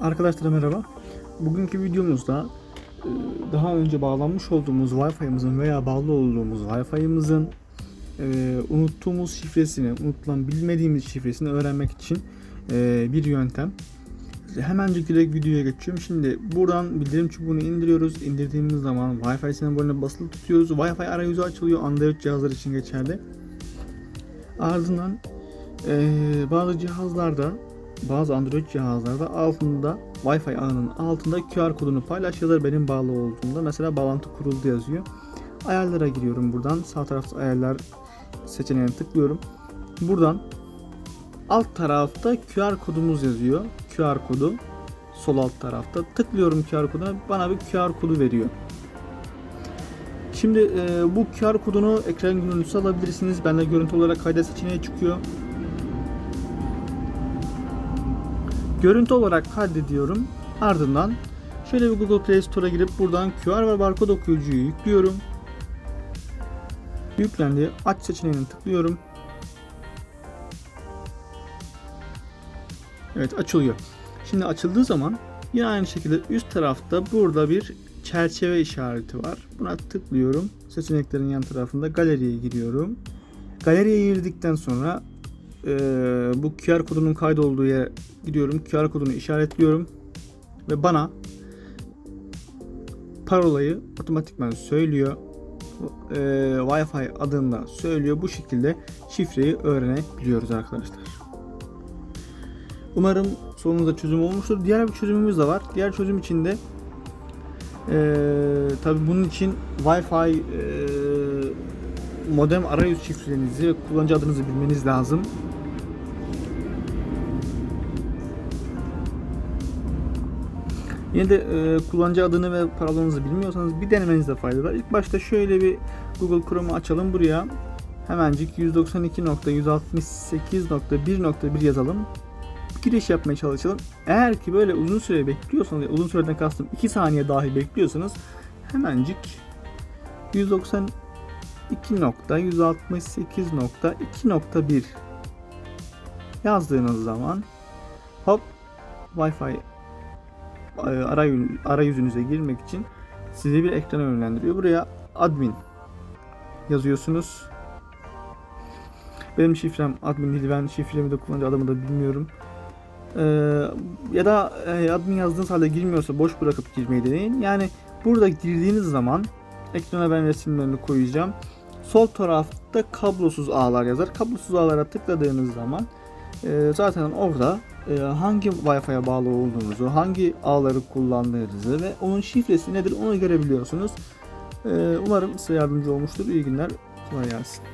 Arkadaşlar merhaba. Bugünkü videomuzda e, daha önce bağlanmış olduğumuz Wi-Fi'mizin veya bağlı olduğumuz Wi-Fi'mizin e, unuttuğumuz şifresini, unutulan bilmediğimiz şifresini öğrenmek için e, bir yöntem. Hemencik direkt videoya geçiyorum. Şimdi buradan bildirim çubuğunu indiriyoruz. İndirdiğimiz zaman Wi-Fi sembolüne basılı tutuyoruz. Wi-Fi arayüzü açılıyor. Android cihazlar için geçerli. Ardından bazı cihazlarda bazı Android cihazlarda altında Wi-Fi ağının altında QR kodunu paylaş yazar benim bağlı olduğunda mesela bağlantı kuruldu yazıyor. Ayarlara giriyorum buradan. Sağ tarafta ayarlar seçeneğine tıklıyorum. Buradan alt tarafta QR kodumuz yazıyor. QR kodu sol alt tarafta. Tıklıyorum QR koduna bana bir QR kodu veriyor. Şimdi e, bu QR kodunu ekran görüntüsü alabilirsiniz. Bende görüntü olarak kaydet seçeneği çıkıyor. Görüntü olarak kaydediyorum. Ardından şöyle bir Google Play Store'a girip buradan QR ve barkod okuyucuyu yüklüyorum. Yüklendi. Aç seçeneğine tıklıyorum. Evet açılıyor. Şimdi açıldığı zaman yine aynı şekilde üst tarafta burada bir çerçeve işareti var. Buna tıklıyorum. Seçeneklerin yan tarafında galeriye giriyorum. Galeriye girdikten sonra e, bu QR kodunun kaydolduğu yere gidiyorum. QR kodunu işaretliyorum ve bana parolayı otomatikman söylüyor. E, Wi-Fi adında söylüyor. Bu şekilde şifreyi öğrenebiliyoruz arkadaşlar. Umarım sorunuzda çözüm olmuştur. Diğer bir çözümümüz de var. Diğer çözüm için de ee, tabi bunun için Wi-Fi e, modem arayüz şifrenizi kullanıcı adınızı bilmeniz lazım. Yine de e, kullanıcı adını ve parolanızı bilmiyorsanız bir denemenizde fayda var. İlk başta şöyle bir Google Chrome'u açalım buraya. Hemencik 192.168.1.1 yazalım. Giriş yapmaya çalışalım. Eğer ki böyle uzun süre bekliyorsanız, uzun süreden kastım 2 saniye dahi bekliyorsanız hemencik 192.168.2.1 yazdığınız zaman hop Wi-Fi arayü, arayüzünüze girmek için sizi bir ekrana yönlendiriyor. Buraya admin yazıyorsunuz. Benim şifrem admin değil. Ben şifremi de kullanıcı adımı da bilmiyorum. Ee, ya da e, admin yazdığınız halde girmiyorsa boş bırakıp girmeyi deneyin. Yani burada girdiğiniz zaman ekrana ben resimlerini koyacağım. Sol tarafta kablosuz ağlar yazar. Kablosuz ağlara tıkladığınız zaman e, zaten orada e, hangi Wi-Fi'ye bağlı olduğunuzu, hangi ağları kullandığınızı ve onun şifresi nedir onu görebiliyorsunuz. E, umarım size yardımcı olmuştur. İyi günler. Kolay gelsin.